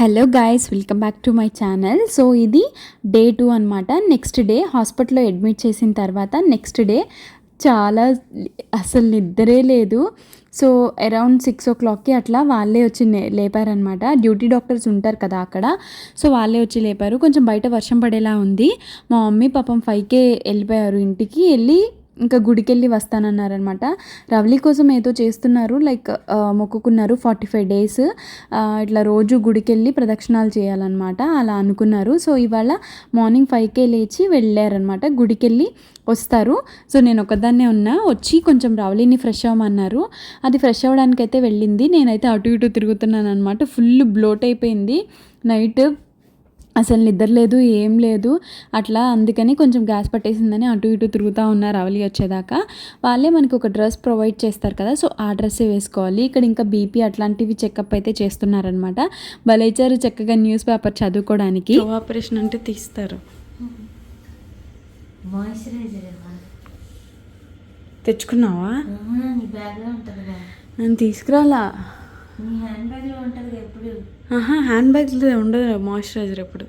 Hello guys welcome back to my channel so ఇది day two అనమాట next day హాస్పిటల్లో admit చేసిన తర్వాత నెక్స్ట్ డే చాలా అసలు నిద్రే లేదు. సో అరౌండ్ సిక్స్ ఓ క్లాక్కి అట్లా వాళ్ళే వచ్చి లేపారనమాట డ్యూటీ డాక్టర్స్ ఉంటారు కదా అక్కడ. సో వాళ్ళే వచ్చి లేపారు. కొంచెం బయట వర్షం పడేలా ఉంది. మా మమ్మీ పాపం ఫైవ్కే వెళ్ళిపోయారు. ఇంటికి వెళ్ళి ఇంకా గుడికెళ్ళి వస్తానన్నారనమాట. రవలి కోసం ఏదో చేస్తున్నారు లైక్ మొక్కుకున్నారు ఫార్టీ ఫైవ్ డేస్. ఇట్లా రోజు గుడికెళ్ళి ప్రదక్షిణాలు చేయాలన్నమాట అలా అనుకున్నారు. సో ఇవాళ మార్నింగ్ ఫైవ్కే లేచి వెళ్ళారనమాట గుడికెళ్ళి వస్తారు. సో నేను ఒకదాన్నే ఉన్నా వచ్చి కొంచెం రవలిని ఫ్రెష్ అవ్వమన్నారు. అది ఫ్రెష్ అవ్వడానికైతే వెళ్ళింది. నేనైతే అటు ఇటు తిరుగుతున్నాను అనమాట ఫుల్ బ్లోట్ అయిపోయింది. నైట్ అసలు నిద్ర లేదు ఏం లేదు. అట్లా అందుకని కొంచెం గ్యాస్ పట్టేసిందని అటు ఇటు తిరుగుతూ ఉన్నారు అవలి వచ్చేదాకా. వాళ్ళే మనకి ఒక డ్రెస్ ప్రొవైడ్ చేస్తారు కదా సో ఆ డ్రెస్సే వేసుకోవాలి. ఇక్కడ ఇంకా బీపీ అట్లాంటివి చెకప్ అయితే చేస్తున్నారనమాట బలేచారు చక్కగా న్యూస్ పేపర్ చదువుకోవడానికి. ఆపరేషన్ అంటే తీస్తారు. మాయిశ్చరైజర్ ఇవ్వాలి తెచ్చుకున్నావా? నేను తీసుకురాలా? నీ హ్యాండ్ బ్యాగ్లో ఉంటుంది ఎప్పుడు? ఆహా హ్యాండ్ బ్యాగ్లో ఉండదు మాయిశ్చరైజర్ ఎప్పుడు.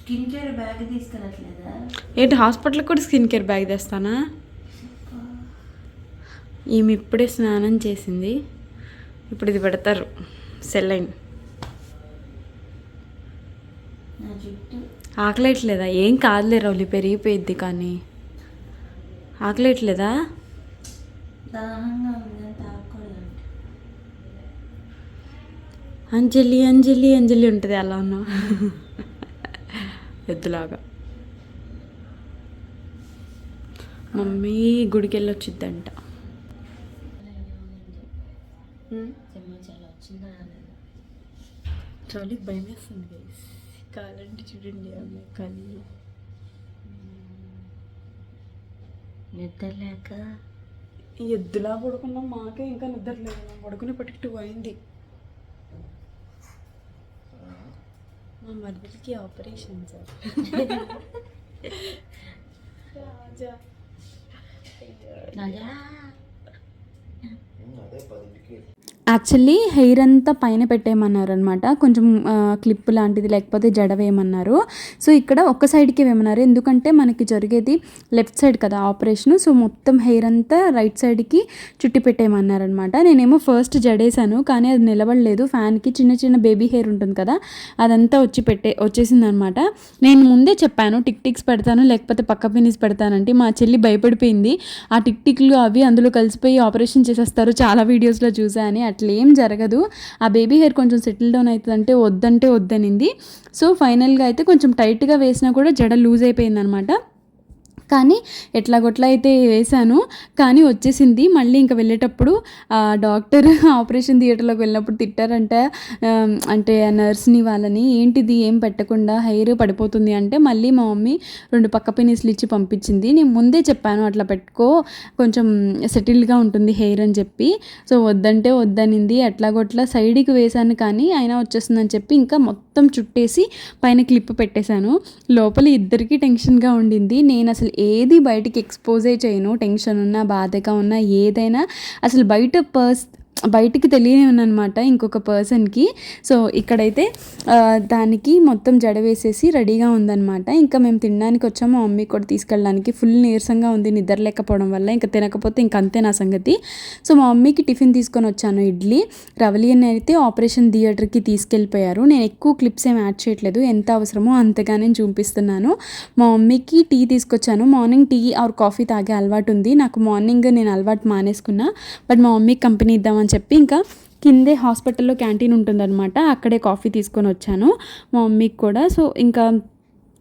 స్కిన్ కేర్ బ్యాగ్ తీసుకెళ్ళట్లేదా ఏంటి హాస్పిటల్కి కూడా స్కిన్ కేర్ బ్యాగ్ తెస్తానా? ఈమె ఇప్పుడే స్నానం చేసింది. ఇప్పుడు ఇది పెడతారు సెల్లైన్ ఆకలేట్లేదా ఏం కాదులే రౌలి పెరిగిపోయిద్ది కానీ. ఆకలేట్లేదా అంజలి అంజలి అంజలి ఉంటుంది అలా ఉన్నావు ఎద్దులాగా. మమ్మీ గుడికి వెళ్ళి వచ్చిద్దంట చాలా వచ్చిందా రాలేదా? చాలా భయం వేస్తుంది కాలంటే చూడండి అమ్మాయి కానీ నిద్ర లేక ఎద్దులా పడుకున్నాం మాకే ఇంకా నిద్ర లేదు మేము పడుకునే పట్టుకు టూ అయింది. మా మరిదికి operation sir Raja. Raja. Actually hair అంతా పైన పెట్టేయమన్నారు అనమాట కొంచెం క్లిప్ లాంటిది లేకపోతే జడ వేయమన్నారు సో ఇక్కడ ఒక్క సైడ్కి వేయమన్నారు. ఎందుకంటే మనకి జరిగేది లెఫ్ట్ సైడ్ కదా ఆపరేషన్ సో మొత్తం హెయిర్ అంతా రైట్ సైడ్కి చుట్టి పెట్టేయమన్నారు అనమాట నేనేమో ఫస్ట్ జడేశాను కానీ అది నిలబడలేదు. ఫ్యాన్కి చిన్న చిన్న బేబీ హెయిర్ ఉంటుంది కదా అదంతా వచ్చి పెట్టే వచ్చేసింది అనమాట నేను ముందే చెప్పాను టిక్ టిక్స్ పెడతాను లేకపోతే పక్క పిన్నిస్ పెడతానంటే మా చెల్లి భయపడిపోయింది. ఆ టిక్ టిక్లు అవి అందులో కలిసిపోయి ఆపరేషన్ చేసేస్తారు. చాలా వీడియోస్లో చూసా అని అట్లా ఏం జరగదు. ఆ బేబీ హెయిర్ కొంచెం సెటిల్ డౌన్ అవుతుందంటే వద్దంటే వద్దనింది. సో ఫైనల్గా అయితే కొంచెం టైట్గా వేసినా కూడా జడ లూజ్ అయిపోయింది అనమాట కానీ ఎట్లాగొట్లా అయితే వేశాను కానీ వచ్చేసింది. మళ్ళీ ఇంకా వెళ్ళేటప్పుడు డాక్టర్ ఆపరేషన్ థియేటర్లోకి వెళ్ళినప్పుడు తిట్టారంట అంటే ఆ నర్స్ని వాళ్ళని ఏంటిది? ఏం పెట్టకుండా హెయిర్ పడిపోతుంది. అంటే మళ్ళీ మా మమ్మీ రెండు పక్క పెనిస్లు ఇచ్చి పంపించింది. నేను ముందే చెప్పాను అట్లా పెట్టుకో కొంచెం సెటిల్గా ఉంటుంది హెయిర్ అని చెప్పి. సో వద్దంటే వద్దనింది. అట్లాగొట్లా సైడ్కి వేశాను కానీ అయినా వచ్చేస్తుందని చెప్పి ఇంకా మొత్తం చుట్టేసి పైన క్లిప్ పెట్టేశాను. లోపల ఇద్దరికీ టెన్షన్గా ఉండింది. నేను అసలు ఏది బయటికి ఎక్స్పోజే చేయను టెన్షన్ ఉన్నా బాధగా ఉన్నా ఏదైనా అసలు బయట పర్స్ బయటికి అనమాట ఇంకొక పర్సన్కి. సో ఇక్కడైతే దానికి మొత్తం జడ వేసేసి రెడీగా ఉందన్నమాట ఇంకా మేము తినడానికి వచ్చాము మా మమ్మీ కూడా తీసుకెళ్ళడానికి. ఫుల్ నీరసంగా ఉంది నిద్ర లేకపోవడం వల్ల. ఇంకా తినకపోతే ఇంక అంతే నా సంగతి. సో మా మమ్మీకి టిఫిన్ తీసుకొని వచ్చాను ఇడ్లీ. రవలి అని అయితే ఆపరేషన్ థియేటర్కి తీసుకెళ్ళిపోయారు. నేను ఎక్కువ క్లిప్స్ ఏం యాడ్ చేయట్లేదు. ఎంత అవసరమో అంతగానే చూపిస్తున్నాను. మా మమ్మీకి టీ తీసుకొచ్చాను. మార్నింగ్ టీ ఆర్ కాఫీ తాగే అలవాటు ఉంది. నాకు మార్నింగ్ నేను అలవాటు మానేసుకున్నా. బట్ మా మమ్మీకి కంపెనీ ఇద్దామని చెప్పి ఇంకా కిందే హాస్పిటల్లో క్యాంటీన్ ఉంటుందన్నమాట. అక్కడే కాఫీ తీసుకొని వచ్చాను మా మమ్మీకి కూడా. సో ఇంకా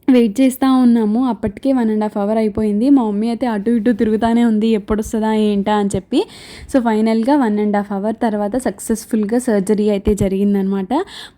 వెయిట్ చేస్తూ ఉన్నాము. అప్పటికే వన్ అండ్ హాఫ్ అవర్ అయిపోయింది. మా మమ్మీ అయితే అటు ఇటు తిరుగుతూనే ఉంది. ఎప్పుడు వస్తుందా ఏంటా అని చెప్పి. సో ఫైనల్గా వన్ అండ్ హాఫ్ అవర్ తర్వాత సక్సెస్ఫుల్గా సర్జరీ అయితే జరిగిందనమాట.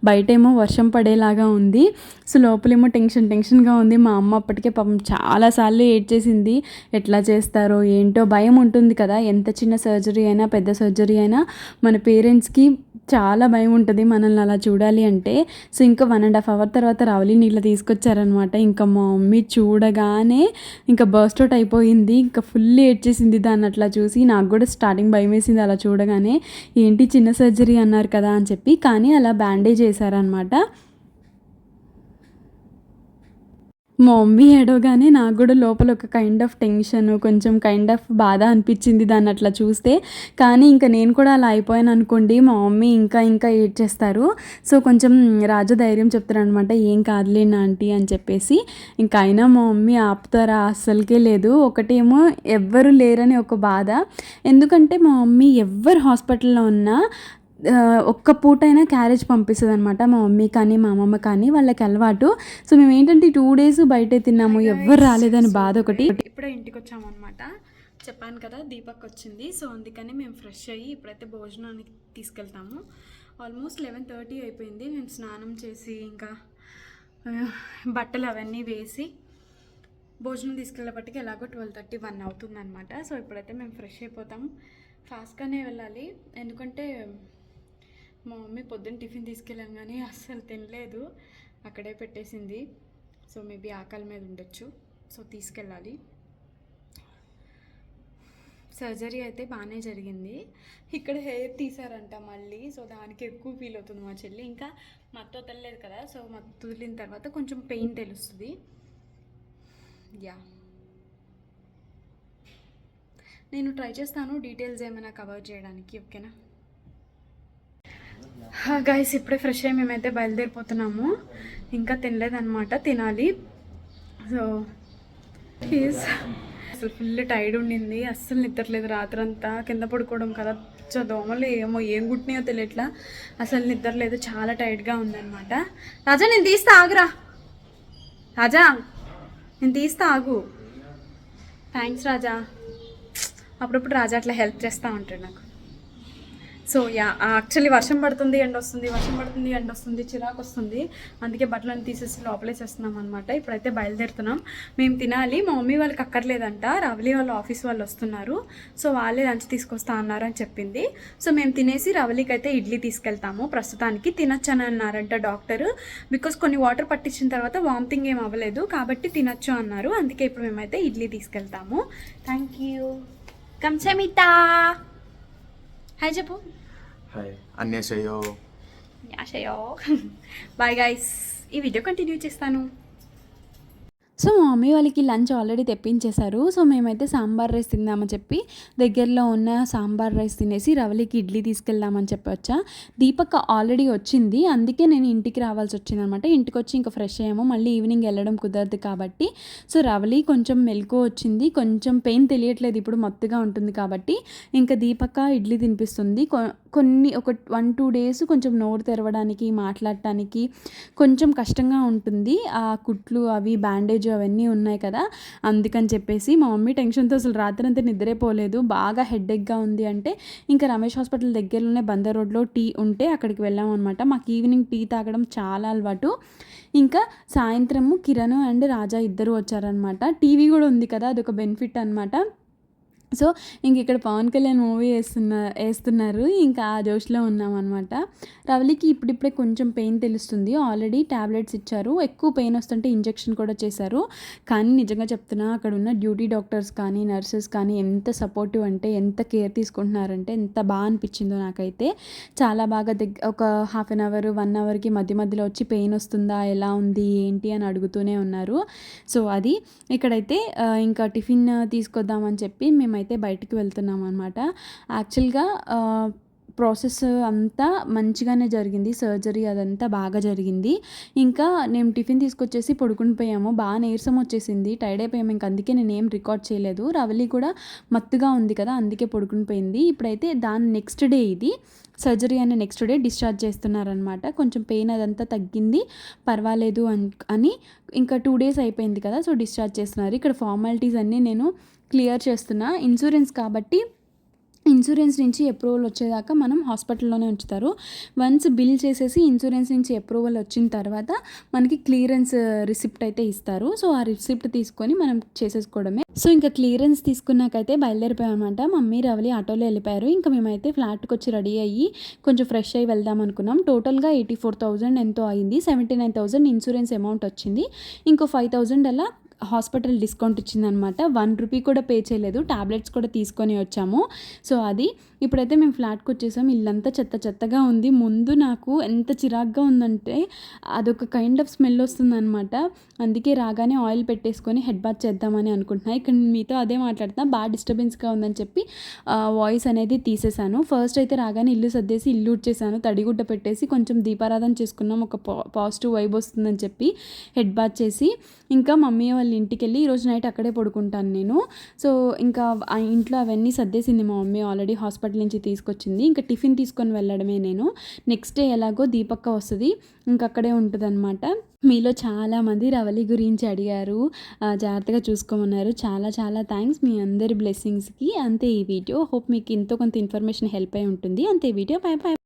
బయటేమో వర్షం పడేలాగా ఉంది. సో లోపలేమో టెన్షన్ టెన్షన్గా ఉంది. మా అమ్మ అప్పటికే పాపం చాలాసార్లు ఏడ్ చేసింది. ఎట్లా చేస్తారో ఏంటో భయం ఉంటుంది కదా. ఎంత చిన్న సర్జరీ అయినా పెద్ద సర్జరీ అయినా మన పేరెంట్స్కి చాలా భయం ఉంటుంది మనల్ని అలా చూడాలి అంటే. సో ఇంకా వన్ అండ్ హాఫ్ అవర్ తర్వాత రవలి నీళ్ళు తీసుకొచ్చారనమాట ఇంకా మా మమ్మీ చూడగానే ఇంకా బర్స్ట్ అవుట్ అయిపోయింది. ఇంకా ఫుల్ ఏడ్చేసింది దాన్ని అట్లా చూసి నాకు కూడా స్టార్టింగ్ భయం వేసింది అలా చూడగానే. ఏంటి చిన్న సర్జరీ అన్నారు కదా అని చెప్పి కానీ అలా బ్యాండేజ్ వేశారనమాట మా మమ్మీ ఏడవగానే నాకు కూడా లోపల ఒక కైండ్ ఆఫ్ టెన్షన్ కొంచెం కైండ్ ఆఫ్ బాధ అనిపించింది దాన్ని అట్లా చూస్తే. కానీ ఇంకా నేను కూడా అలా అయిపోయాను అనుకోండి మా మమ్మీ ఇంకా ఇంకా ఏడ్ చేస్తారు. సో కొంచెం రాజు ధైర్యం ఏం కాదులే ఆంటీ అని చెప్పేసి. ఇంకా అయినా మా మమ్మీ ఆపుతారా? అస్సలకే లేదు. ఒకటేమో ఎవ్వరు లేరని ఒక బాధ. ఎందుకంటే మా మమ్మీ ఎవ్వరు హాస్పిటల్లో ఉన్నా ఒక్క పూటైనా క్యారేజ్ పంపిస్తుంది అనమాట మా మమ్మీ కానీ మా అమ్మమ్మ కానీ వాళ్ళకి అలవాటు. సో మేము ఏంటంటే టూ డేస్ బయటే తిన్నాము. ఎవ్వరు రాలేదని బాధ ఒకటి. ఇప్పుడే ఇంటికి వచ్చాము అనమాట చెప్పాను కదా దీపక్ వచ్చింది సో అందుకని మేము ఫ్రెష్ అయ్యి ఇప్పుడైతే భోజనానికి తీసుకెళ్తాము. ఆల్మోస్ట్ లెవెన్ థర్టీ అయిపోయింది. మేము స్నానం చేసి ఇంకా బట్టలు అవన్నీ వేసి భోజనం తీసుకెళ్ళేపటికి ఎలాగో ట్వెల్వ్ థర్టీ వన్ అవుతుంది అనమాట సో ఇప్పుడైతే మేము ఫ్రెష్ అయిపోతాం ఫాస్ట్గానే వెళ్ళాలి. ఎందుకంటే మా మమ్మీ పొద్దున్న టిఫిన్ తీసుకెళ్ళాను కానీ అస్సలు తినలేదు. అక్కడే పెట్టేసింది. సో మేబీ ఆకలి మీద ఉండొచ్చు. సో తీసుకెళ్ళాలి. సర్జరీ అయితే బాగానే జరిగింది. ఇక్కడ హెయిర్ తీసారంట మళ్ళీ. సో దానికి ఎక్కువ ఫీల్ అవుతుంది మా చెల్లి. ఇంకా మత్తు వదలలేదు కదా. సో మత్తు వదిలిన తర్వాత కొంచెం పెయిన్ తెలుస్తుంది. యా. నేను ట్రై చేస్తాను. డీటెయిల్స్ ఏమైనా కవర్ చేయడానికి ఓకేనా? గైస్ ఇప్పుడే ఫ్రెష్ అయ్యి మేమైతే బయలుదేరిపోతున్నాము. ఇంకా తినలేదన్నమాట తినాలి. సో ప్లీజ్ అసలు ఫుల్ టైర్డ్ ఉండింది అస్సలు నిద్రలేదు రాత్రంతా. కింద పడుకోవడం కదా చ దోమలు ఏమో ఏం కుట్టినాయో తెలియట్లా. అసలు నిద్రలేదు చాలా టైర్డ్గా ఉందన్నమాట. రాజా నేను తీస్తా ఆగురా. రాజా నేను తీస్తా ఆగు. థ్యాంక్స్ రాజా. అప్పుడప్పుడు రాజా అట్లా హెల్ప్ చేస్తూ ఉంటాడు నాకు. సో యా యాక్చువల్లీ వర్షం పడుతుంది ఎండ వస్తుంది వర్షం పడుతుంది ఎండ వస్తుంది చిరాకు వస్తుంది. అందుకే బట్టలను తీసేసి లోపలేసేస్తున్నాం అనమాట ఇప్పుడైతే బయలుదేరుతున్నాం. మేము తినాలి. మా మమ్మీ వాళ్ళకి అక్కర్లేదంట. రవలి వాళ్ళ ఆఫీస్ వాళ్ళు వస్తున్నారు. సో వాళ్ళే లంచ్ తీసుకొస్తా అన్నారు అని చెప్పింది. సో మేము తినేసి రవలికి అయితే ఇడ్లీ తీసుకెళ్తాము. ప్రస్తుతానికి తినొచ్చని అన్నారంట డాక్టర్. బికాస్ కొన్ని వాటర్ పట్టించిన తర్వాత వామిటింగ్ ఏం అవ్వలేదు. కాబట్టి తినొచ్చు అన్నారు. అందుకే ఇప్పుడు మేమైతే ఇడ్లీ తీసుకెళ్తాము. థ్యాంక్ యూ కంచమితా హాయ్ చెప్పు. హాయ్ అన్యేషయో యాషయో బాయ్ గైస్ ఈ వీడియో కంటిన్యూ చేస్తాను. సో మా మమ్మీ వాళ్ళకి లంచ్ ఆల్రెడీ తెప్పించేశారు. సో మేమైతే సాంబార్ రైస్ తిందామని చెప్పి దగ్గరలో ఉన్న సాంబార్ రైస్ తినేసి రవలికి ఇడ్లీ తీసుకెళ్దామని చెప్పి వచ్చా దీపక్ ఆల్రెడీ వచ్చింది. అందుకే నేను ఇంటికి రావాల్సి వచ్చింది అనమాట ఇంటికి వచ్చి ఇంకా ఫ్రెష్ అయ్యాము. మళ్ళీ ఈవినింగ్ వెళ్ళడం కుదరదు కాబట్టి. సో రవలి కొంచెం మెలకు వచ్చింది. కొంచెం పెయిన్ తెలియట్లేదు. ఇప్పుడు మత్తుగా ఉంటుంది కాబట్టి ఇంకా దీపక ఇడ్లీ తినిపిస్తుంది. కొన్ని ఒక వన్ టూ డేస్ కొంచెం నోరు తెరవడానికి మాట్లాడటానికి కొంచెం కష్టంగా ఉంటుంది. ఆ కుట్లు అవి బ్యాండేజ్ అవన్నీ ఉన్నాయి కదా. అందుకని చెప్పేసి మా మమ్మీ టెన్షన్తో అసలు రాత్రి అంతా నిద్రే పోలేదు. బాగా హెడ్ఎక్గా ఉంది అంటే ఇంకా రమేష్ హాస్పిటల్ దగ్గరలోనే బందర్ రోడ్లో టీ ఉంటే అక్కడికి వెళ్ళాం అనమాట మాకు ఈవినింగ్ టీ తాగడం చాలా అలవాటు. ఇంకా సాయంత్రము కిరణ్ అండ్ రాజా ఇద్దరు వచ్చారనమాట టీవీ కూడా ఉంది కదా అదొక బెనిఫిట్ అనమాట సో ఇంక ఇక్కడ పవన్ కళ్యాణ్ మూవీ వేస్తున్న వేస్తున్నారు. ఇంకా ఆ జోష్లో ఉన్నామన్నమాట. రవలికి ఇప్పుడిప్పుడే కొంచెం పెయిన్ తెలుస్తుంది. ఆల్రెడీ ట్యాబ్లెట్స్ ఇచ్చారు. ఎక్కువ పెయిన్ వస్తుంటే ఇంజెక్షన్ కూడా చేశారు. కానీ నిజంగా చెప్తున్నా అక్కడ ఉన్న డ్యూటీ డాక్టర్స్ కానీ నర్సెస్ కానీ ఎంత సపోర్టివ్ అంటే ఎంత కేర్ తీసుకుంటున్నారంటే ఎంత బాగా అనిపించిందో నాకైతే. చాలా బాగా దగ్గ ఒక హాఫ్ అన్ అవర్ వన్ అవర్కి మధ్య మధ్యలో వచ్చి పెయిన్ వస్తుందా ఎలా ఉంది ఏంటి అని అడుగుతూనే ఉన్నారు. సో అది ఇక్కడైతే ఇంకా టిఫిన్ తీసుకొద్దామని చెప్పి మేమైతే అయితే బయటికి వెళ్తున్నాం అనమాట యాక్చువల్గా ప్రాసెస్ అంతా మంచిగానే జరిగింది. సర్జరీ అదంతా బాగా జరిగింది. ఇంకా నేను టిఫిన్ తీసుకొచ్చేసి పడుకుని పోయాము. బాగా నీరసం వచ్చేసింది. టైర్డ్ అయిపోయాము. ఇంకా అందుకే నేను ఏం రికార్డ్ చేయలేదు. రవలి కూడా మత్తుగా ఉంది కదా అందుకే పడుకుని పోయింది. ఇప్పుడైతే దాని నెక్స్ట్ డే ఇది. సర్జరీ అనే నెక్స్ట్ డే డిశ్చార్జ్ చేస్తున్నారనమాట కొంచెం పెయిన్ అదంతా తగ్గింది. పర్వాలేదు అని ఇంకా టూ డేస్ అయిపోయింది కదా సో డిశ్చార్జ్ చేస్తున్నారు. ఇక్కడ ఫార్మాలిటీస్ అన్నీ నేను క్లియర్ చేస్తున్నా ఇన్సూరెన్స్ కాబట్టి ఇన్సూరెన్స్ నుంచి అప్రూవల్ వచ్చేదాకా మనం హాస్పిటల్లోనే ఉంచుతారు. వన్స్ బిల్ చేసేసి ఇన్సూరెన్స్ నుంచి అప్రూవల్ వచ్చిన తర్వాత మనకి క్లియరెన్స్ రిసిప్ట్ అయితే ఇస్తారు. సో ఆ రిసిప్ట్ తీసుకొని మనం చేసేసుకోవడమే. సో ఇంకా క్లియరెన్స్ తీసుకున్నాకైతే బయలుదేరిపోయాం అనమాట మమ్మీ రవలి ఆటోలో వెళ్ళిపోయారు. ఇంకా మేమైతే ఫ్లాట్కి వచ్చి రెడీ అయ్యి కొంచెం ఫ్రెష్ అయ్యి వెళ్దాం అనుకున్నాం. టోటల్గా ఎయిటీ ఫోర్ థౌజండ్ ఎంతో అయింది. Seventy nine thousand insurance amount వచ్చింది. ఇంకో ఫైవ్ థౌజండ్ అలా హాస్పిటల్ డిస్కౌంట్ ఇచ్చిందనమాట. వన్ రూపీ కూడా పే చేయలేదు. టాబ్లెట్స్ కూడా తీసుకొని వచ్చాము. సో అది ఇప్పుడైతే మేము ఫ్లాట్కి వచ్చేసాం. ఇల్లంతా చెత్త చెత్తగా ఉంది. ముందు నాకు ఎంత చిరాగ్గా ఉందంటే అదొక కైండ్ ఆఫ్ స్మెల్ వస్తుందన్నమాట అందుకే రాగానే ఆయిల్ పెట్టేసుకొని హెడ్ బాత్ చేద్దామని అనుకుంటున్నాను ఇక్కడ మీతో అదే మాట్లాడుతున్నా. బాగా డిస్టర్బెన్స్గా ఉందని చెప్పి వాయిస్ అనేది తీసేశాను. ఫస్ట్ అయితే రాగానే ఇల్లు సర్దేసి ఇల్లు ఉడ్చేసాను తడిగుడ్డ పెట్టేసి కొంచెం దీపారాధన చేసుకున్నాం. ఒక పాజిటివ్ వైబ్ వస్తుందని చెప్పి హెడ్ బాత్ చేసి ఇంకా మమ్మీ వాళ్ళు ఇంటికి వెళ్ళి ఈరోజు నైట్ అక్కడే పడుకుంటాను నేను. సో ఇంకా ఆ ఇంట్లో అవన్నీ సర్దేసింది మా మమ్మీ. ఆల్రెడీ హాస్పిటల్ నుంచి తీసుకొచ్చింది. ఇంకా టిఫిన్ తీసుకొని వెళ్ళడమే నేను. నెక్స్ట్ డే ఎలాగో దీపక్క వస్తుంది. ఇంకా అక్కడే ఉంటుంది మీలో చాలామంది రవలి గురించి అడిగారు. జాగ్రత్తగా చూసుకోమన్నారు. చాలా చాలా థ్యాంక్స్ మీ అందరి బ్లెస్సింగ్స్కి అంతే ఈ వీడియో. హోప్ మీకు ఎంతో కొంత ఇన్ఫర్మేషన్ హెల్ప్ అయి ఉంటుంది. అంతే ఈ వీడియో. Bye bye